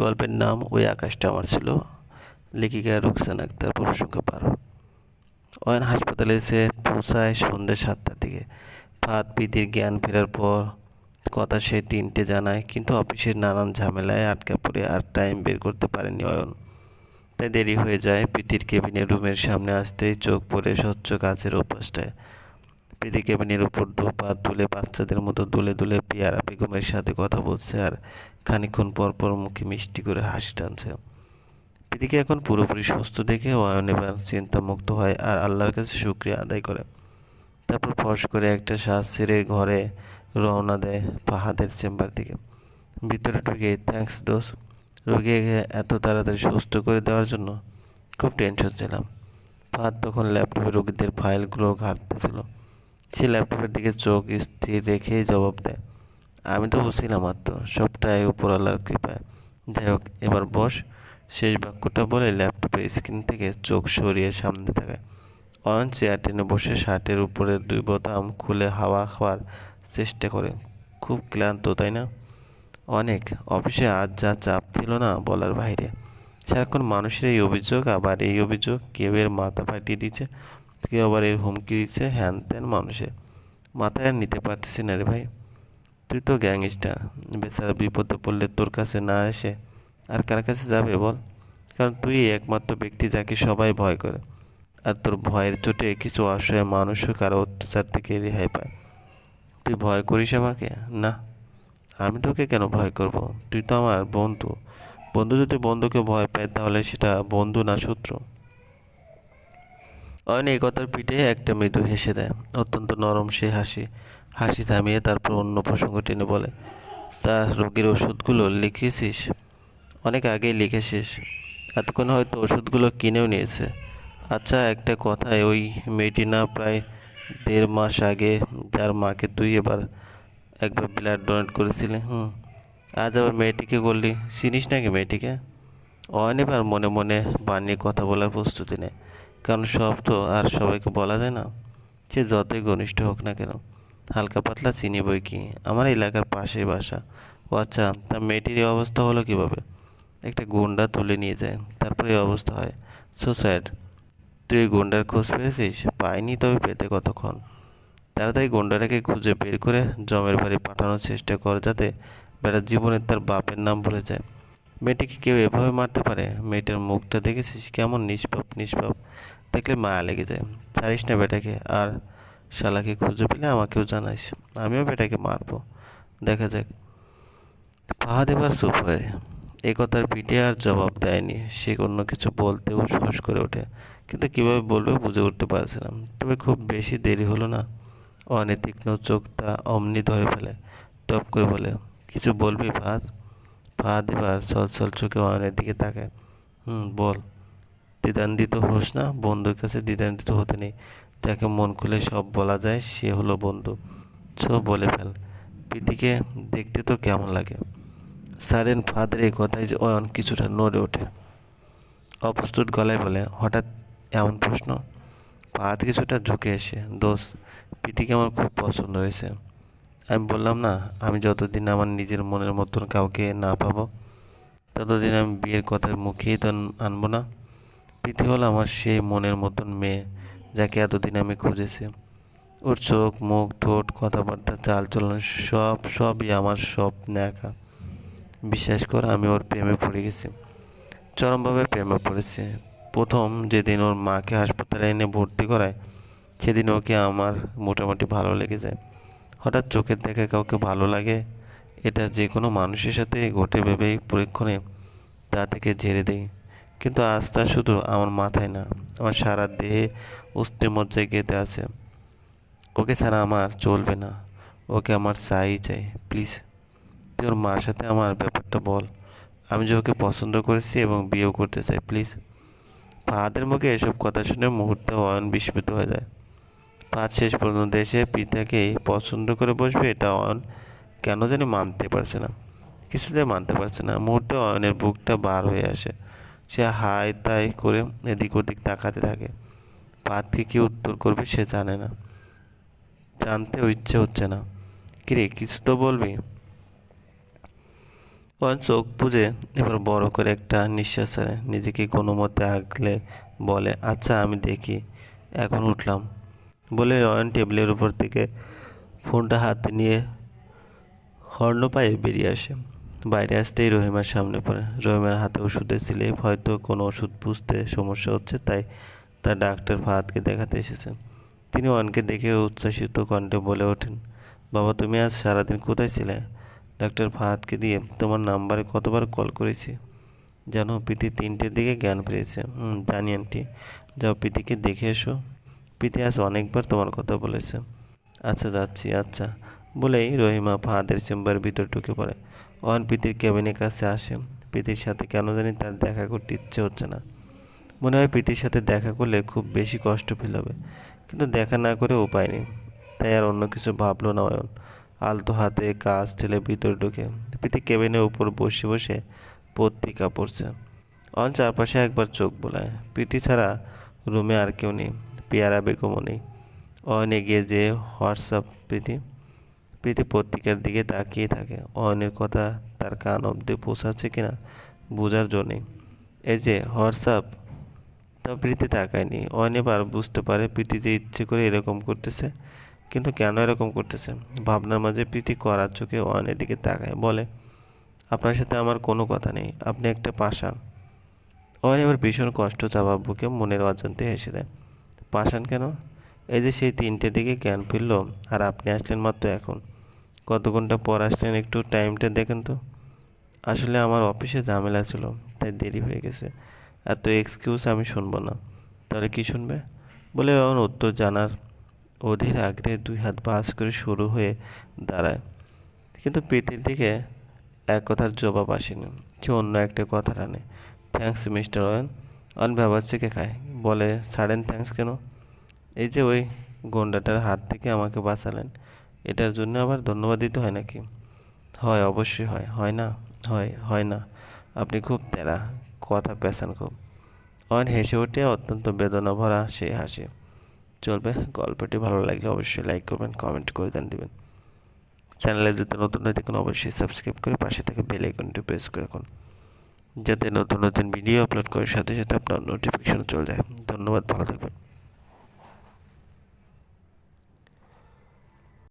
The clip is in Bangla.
গল্পের নাম ওই আকাশটা আমার ছিল। লেখিকা রুকসান আক্তার প্রসঙ্গ পারো অয়ন হাসপাতালে এসে পৌঁছায় সন্ধ্যে সাতটার দিকে। ফাত পিতির জ্ঞান ফেরার পর কথা সে তিনটে জানায়, কিন্তু অফিসের নানান ঝামেলায় আটকা পড়ে আর টাইম বের করতে পারেনি অয়ন। তাই দেরি হয়ে যায় প্রীতির কেবিনের রুমের সামনে আসতেই চোখ পড়ে স্বচ্ছ গাছের অভ্যাসটায়। প্রীতি কেবিনের উপর দু পা তুলে বাচ্চাদের মতো দুলে দুলে পিয়ারা বেগমের সাথে কথা বলছে আর খানিকক্ষণ পর পর মুখে মিষ্টি করে হাসি টানছে। প্রীতিকে এখন পুরোপুরি সুস্থ দেখে অয়ন এবার চিন্তামুক্ত হয় আর আল্লাহর কাছে শুক্রিয়া আদায় করে। তারপর ফস করে একটা শ্বাস ছেড়ে ঘরে রওনা দেয় ফাহাদের চেম্বার দিকে ভিতরে ঢুকে থ্যাঙ্কস দোষ রোগীকে এত তাড়াতাড়ি সুস্থ করে দেওয়ার জন্য খুব টেনশন ছিলাম। ফাহাদ তখন ল্যাপটপে রোগীদের ফাইলগুলো ঘাঁটতেছিল। সে ল্যাপটপের দিকে চোখ স্থির রেখেই জবাব দেয় আমি তো বুঝছিলাম মাত্র সবটাই উপরওয়ালার কৃপায়। যাই হোক, এবার বস, শেষ বাক্যটা বলে ল্যাপটপের স্ক্রিন থেকে চোখ সরিয়ে সামনে থাকে অয়ন চেয়ার টেনে বসে শার্টের উপরে দুই বোতাম খুলে হাওয়া খাওয়ার চেষ্টা করে। খুব ক্লান্ত, তাই না? অনেক, অফিসে আজ যা চাপ ছিল না বলার বাইরে। সারাক্ষণ মানুষের এই অভিযোগ, আবার এই অভিযোগ, কেউ এর মাথা ফাটিয়ে দিচ্ছে, কেউ আবার এর হুমকি দিচ্ছে, হ্যান ত্যান মানুষের। মাথায় আর নিতে পারতেছি না রে ভাই। তুই তো গ্যাংস্টার। বেচারা বিপদে পড়লে তোর কাছে না এসে আর কার কাছে যাবে বল? কারণ তুই একমাত্র ব্যক্তি যাকে সবাই ভয় করে। আর তোর ভয়ের চোটে কিছু অসহায় মানুষও কারও অত্যাচার থেকে রেহাই পায়। তুই ভয় করিস আমাকে? না। আমি তোকে কেন ভয় করব? তুই তো আমার বন্ধু। বন্ধু যদি বন্ধুকে ভয় পায় তাহলে সেটা বন্ধু না শত্রু। অয়ন এই কথার পিঠে একটা মৃদু হেসে দেয়। অত্যন্ত নরম সে হাসি। হাসি থামিয়ে তারপর অন্য প্রসঙ্গ টেনে বলে, তা রোগীর ওষুধগুলো লিখেছিস? অনেক আগেই লিখেছিস। এতক্ষণ হয়তো ওষুধগুলো কিনেও নিয়েছে। আচ্ছা একটা কথায়, ওই মেয়েটি না প্রায় দেড় মাস আগে যার মাকে তুই এবার একবার ব্লাড ডোনেট করেছিলে, হুম? আজ আবার মেয়েটিকে বললি, চিনিস নাকি মেয়েটিকে? এবার মনে মনে বানিয়ে কথা বলার প্রস্তুতি নেয়, কারণ সব তো আর সবাইকে বলা যায় না। সে যতই ঘনিষ্ঠ হোক না কেন। হালকা পাতলা চিনি বই কি? আমার এলাকার পাশেই বাসা। ও আচ্ছা তা মেয়েটির এই অবস্থা হলো কীভাবে? একটা গুন্ডা তুলে নিয়ে যায়, তারপরে এই অবস্থা হয়। সো তুই এই গুন্ডার খোঁজ পেয়েছিস? পাইনি তবে পেতে কতক্ষণ? তাড়াতাড়ি গুন্ডাটাকে খুঁজে বের করে জমের বাড়ি পাঠানোর চেষ্টা কর যাতে বেটা জীবনে তার বাপের নাম ভুলে যায়। মেয়েটিকে কেউ এভাবে মারতে পারে? মেয়েটার মুখটা দেখেছিস? কেমন নিষ্পাপ নিষ্পাপ। দেখলে মায়া লেগে যায়। ছাড়িস না বেটাকে, আর শালাকে খুঁজে পেলে আমাকেও জানাইস। আমিও বেটাকে মারবো। দেখা যাক। ফাহাদ এবার চুপ হয়। এ কথার পিঠে আর জবাব দেয়নি। সে অন্য কিছু বলতে উসখুস করে ওঠে। কিন্তু কীভাবে বলবে বুঝে উঠতে পারছিলাম তবে খুব বেশি দেরি হলো না। অনেক তীক্ষ্ণ চোখটা অমনি ধরে ফেলে। টপ করে বলে, কিছু বলবি ফাহাদ? ফাহাদ এবার ছল চোখে অয়নের দিকে তাকায়। হুম, বল। দ্বিধান্বিত হোস না। বন্ধুর কাছে দ্বিধান্বিত হতে নেই। যাকে মন খুলে সব বলা যায়, সে হলো বন্ধু। সব বলে ফেল। প্রীতিকে দেখতে তো কেমন লাগে। সারেন ফাদের এই কথায় যে, অয়ন, কিছুটা নড়ে ওঠে। অপ্রস্তুত গলায় বলে, হঠাৎ এমন প্রশ্ন? ফাহাদ কিছুটা ঝুঁকে এসে দোষ প্রীতিকে আমার খুব পছন্দ হয়েছে। আমি বললাম, না, আমি যতদিন আমার নিজের মনের মতন কাউকে না পাবো, ততদিন আমি বিয়ের কথার মুখেই তো আনব না। প্রীতি হলো আমার সেই মনের মতন মেয়ে যাকে এতদিন আমি খুঁজেছি। ওর চোখ, মুখ, ঠোঁট, কথাবার্তা, চালচলন, সব, সবই আমার স্বপ্নে একা। বিশ্বাস কর, আমি ওর প্রেমে পড়ে গেছি। চরমভাবে প্রেমে পড়েছি। প্রথম যেদিন ওর মাকে হাসপাতালে এনে ভর্তি করায়, সেদিন ওকে আমার মোটামুটি ভালো লেগে যায়। হঠাৎ চোখের দেখে কাউকে ভালো লাগে, এটা যে কোনো মানুষের সাথে ঘটে ভেবেই পরীক্ষণে তা থেকে ঝেড়ে দেই কিন্তু তা শুধু আমার মাথায় না। আমার সারা দেহে অস্থি মজ্জায় গেঁথে আছে। ওকে ছাড়া আমার চলবে না। ওকে আমার চাই চাই। প্লিজ, তুই ওর মার সাথে আমার ব্যাপারটা বল। আমি যে ওকে পছন্দ করেছি এবং বিয়েও করতে চাই, প্লিজ। ফাহাদের মুখে এসব কথা শুনে মুহূর্তে অয়ন বিস্মিত হয়ে যায়। ফাহাদ শেষ পর্যন্ত এসে পিতাকে পছন্দ করে বসবে, এটা অয়ন কেন জানি মানতে পারছে না। কিছুতে মানতে পারছে না। মুহূর্তে অয়নের বুকটা বার হয়ে আসে। সে হায় তাই করে এদিক ওদিক তাকাতে থাকে। পাতকে কি উত্তর করবে সে জানে না। জানতেও ইচ্ছে হচ্ছে না। কিরে কিছু তো বলবি? অয়ন চোখ বুঝে এবার বড় করে একটা নিঃশ্বাস ছাড়ে নিজেকে কোনো মতে আগলে বলে আচ্ছা আমি দেখি। এখন উঠলাম। বলে অয়ন টেবিলের উপর থেকে ফোনটা হাতে নিয়ে হর্ণ পায়ে বেরিয়ে আসে। বাইরে আসতেই রহিমার সামনে পড়ে। রহিমার হাতে ওষুধের স্লিপ, হয়তো কোনো ওষুধ বুঝতে সমস্যা হচ্ছে, তাই তার ডাক্তার ফাহাদকে দেখাতে এসেছে। তিনি অয়নকে দেখে উচ্ছ্বাসিত কণ্ঠে বলে ওঠেন, বাবা, তুমি আজ সারাদিন কোথায় ছিলে? ডাক্তার ফাহাদকে দিয়ে, তোমার নাম্বারে কতবার কল করেছি? জানো, প্রীতি তিনটের দিকে জ্ঞান ফিরেছে। হুম, জানি আন্টি। যাও প্রীতিকে দেখে এসো। প্রীতি আজ অনেকবার তোমার কথা বলেছে। আচ্ছা যাচ্ছি আচ্ছা। বলেই রহিমা ফাহাদের চেম্বার ভিতর ঢুকে পড়ে। অয়ন প্রীতির কেবিনের কাছে আসে। প্রীতির সাথে কেন জানি তার দেখা করতে ইচ্ছে হচ্ছে না। মনে হয় প্রীতির সাথে দেখা করলে খুব বেশি কষ্ট ফিল হবে। কিন্তু দেখা না করে উপায় নেই। তাই আর অন্য কিছু ভাবলো না অয়ন। আলতো হাতে কাজ ঠেলে ভিতরে ঢুকে প্রীতি কেবিনের উপর বসে বসে পত্রিকা পড়ছে। অন চারপাশে একবার চোখ বোলায়। প্রীতি ছাড়া রুমে আর কেউ নেই। পেয়ারা বেগমও নেই। অয়ন এগিয়ে যেয়ে হোয়াটসঅ্যাপ প্রীতি? প্রীতি পত্রিকার দিকে তাকিয়ে থাকে। অয়নের কথা তার কান অব্দি পৌঁছাচ্ছে কিনা বোঝার জন্যে এই যে, হোয়াটসঅ্যাপ? তা প্রীতি তাকায়নি। অয়ন এবার বুঝতে পারে প্রীতি যে ইচ্ছে করে এরকম করতেছে, কিন্তু কেন এরকম করতেছে? ভাবনার মাঝে প্রীতি করার চোখে অয়নের দিকে তাকায়, বলে, আপনার সাথে আমার কোনো কথা নেই, আপনি একটা পাষাণ। অয়ন এবার ভীষণ কষ্ট চাপা বুকে মনের অজান্তে হেসে দেয়, পাষাণ কেন? এই যে সেই তিনটে দিকে জ্ঞান ফিরল, আর আপনি আসলেন মাত্র এখন। কত ঘণ্টা পর আসলেন একটু টাইমটা দেখেন তো। আসলে আমার অফিসে ঝামেলা ছিল, তাই দেরি হয়ে গেছে। এত এক্সকিউজ আমি শুনব না। তাহলে কি শুনবে? বলে এমন উত্তর জানার অধীর আগ্রহে দুই হাত বাস করে শুরু হয়ে দাঁড়ায়। কিন্তু প্রীতির দিকে এক কথার জবাব আসেনি। সে অন্য একটা কথা টানে। থ্যাঙ্কস মিস্টার অয়ন অয়ন ব্যবহার থেকে খায়? বলে সাডেন থ্যাঙ্কস কেন? এই যে ওই গন্ডাটার হাত থেকে আমাকে বাঁচালেন। এটার জন্য আবার ধন্যবাদ দিতে হয় নাকি? হয়, অবশ্যই হয়। হয় না? হয় হয় না। আপনি খুব তেরা কথা পেছান খুব। অয়ন হেসে উঠে অত্যন্ত বেদনা ভরা সেই হাসি। চলবে, গল্পটি ভালো লাগলে অবশ্যই লাইক করবেন কমেন্ট করে দেন, দেবেন। চ্যানেলে যদি নতুন হয় দেখুন অবশ্যই সাবস্ক্রাইব করে পাশে থেকে বেল আইকনটি প্রেস করে রাখুন। যাতে নতুন নতুন ভিডিও আপলোড করার সাথে সাথে আপনার নোটিফিকেশন চলে যায়। ধন্যবাদ, ভালো থাকবেন।